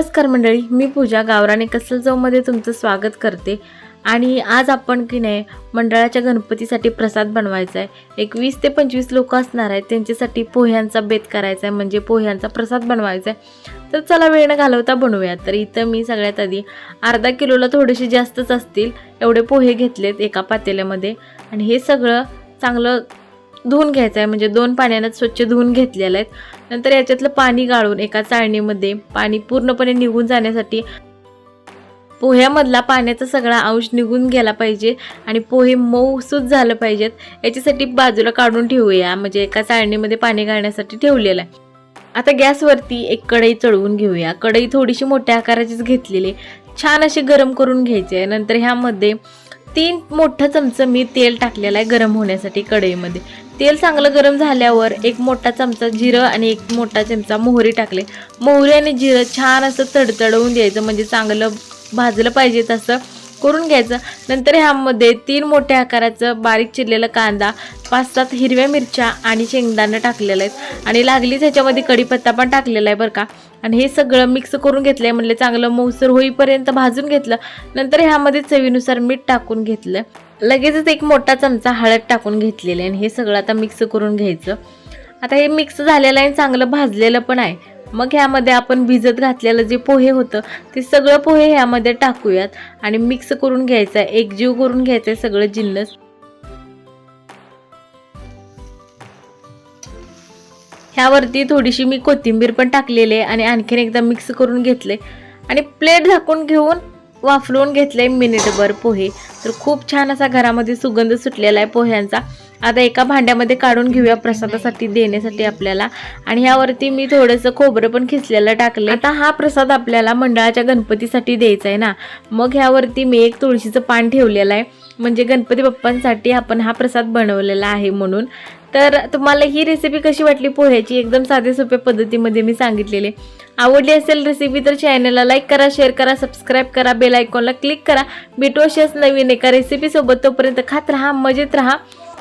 नमस्कार मंडळी मी पूजा गावराने कसलजवमध्ये तुमचं स्वागत करते. आणि आज आपण की नाही मंडळाच्या गणपतीसाठी प्रसाद बनवायचा आहे एकवीस ते पंचवीस लोक असणार आहेत त्यांच्यासाठी पोह्यांचा बेत करायचा आहे म्हणजे पोह्यांचा प्रसाद बनवायचा आहे तर चला वेळ न घालवता बनवूया. तर इथं मी सगळ्यात आधी अर्धा किलोला थोडेसे जास्तच असतील एवढे पोहे घेतलेत एका पातेल्यामध्ये. आणि हे सगळं चांगलं धुवून घ्यायचं आहे म्हणजे दोन पाण्यानं स्वच्छ धुवून घेतलेलं आहेत. नंतर याच्यातलं पाणी गाळून एका चाळणीमध्ये पाणी पूर्णपणे निघून जाण्यासाठी पोह्यामधला पाण्याचा सगळा अंश निघून गेला पाहिजे आणि पोहे मऊसूत झालं पाहिजेत. याच्यासाठी बाजूला काढून ठेवूया. म्हणजे एका चाळणीमध्ये पाणी घालण्यासाठी ठेवलेलं आहे. आता गॅसवरती एक कढई चढवून घेऊया. कढई थोडीशी मोठ्या आकाराचीच घेतलेली आहे. छान अशी गरम करून घ्यायची आहे. नंतर ह्यामध्ये तीन मोठं चमचं मी तेल टाकलेलं आहे गरम होण्यासाठी कढईमध्ये. तेल चांगलं गरम झाल्यावर एक मोठा चमचा जिरं आणि एक मोठा चमचा मोहरी टाकले. मोहरी आणि जिरं छान असं तडतडवून द्यायचं म्हणजे चांगलं भाजलं पाहिजे तसं. करून घ्यायचं. नंतर ह्यामध्ये तीन मोठ्या आकाराचं बारीक चिरलेला कांदा पाच सात हिरव्या मिरच्या आणि शेंगदाणं टाकलेलं आहेत. आणि लागलीच ह्याच्यामध्ये कढीपत्ता पण टाकलेला आहे बरं का. आणि हे सगळं मिक्स करून घेतलं आहे म्हणलं चांगलं मऊसर होईपर्यंत भाजून घेतलं. नंतर ह्यामध्ये चवीनुसार मीठ टाकून घेतलं. लगेचच एक मोठा चमचा हळद टाकून घेतलेली आहे आणि हे सगळं आता मिक्स करून घ्यायचं. आता हे मिक्स झालेलं आहे आणि चांगलं भाजलेलं पण आहे. मग ह्यामध्ये आपण भिजत घातलेलं जे पोहे होतं ते सगळं पोहे ह्यामध्ये टाकूयात. आणि मिक्स करून घ्यायचं आहे एकजीव करून घ्यायचं आहे सगळं जिन्नस ह्यावरती थोडीशी मी कोथिंबीर पण टाकलेली आहे आणि आणखीन एकदा मिक्स करून घेतले आणि प्लेट झाकून घेऊन वाफलवून घेतले मिनिटभर पोहे. तर खूप छान असा घरामध्ये सुगंध सुटलेला आहे पोह्यांचा. आता एका भांड्यामध्ये काढून घेऊया प्रसादासाठी देण्यासाठी आपल्याला. आणि ह्यावरती मी थोडंसं खोबरं पण खिचलेलं टाकलं आता हा प्रसाद आपल्याला मंडळाच्या गणपतीसाठी द्यायचा आहे ना. मग ह्यावरती मी एक तुळशीचं पान ठेवलेलं आहे. म्हणजे गणपती बाप्पांसाठी आपण हा प्रसाद बनवलेला आहे म्हणून. तर तुम्हाला ही रेसिपी कशी वाटली पोह्याची? एकदम साधे सोप्या पद्धतीमध्ये मी सांगितलेली. आवडली असेल रेसिपी तर चॅनलला लाईक करा शेअर करा सबस्क्राईब करा बेल आयकॉनला क्लिक करा. भेटू अशाच नवीन एका रेसिपीसोबत तोपर्यंत खात राहा मजेत राहा.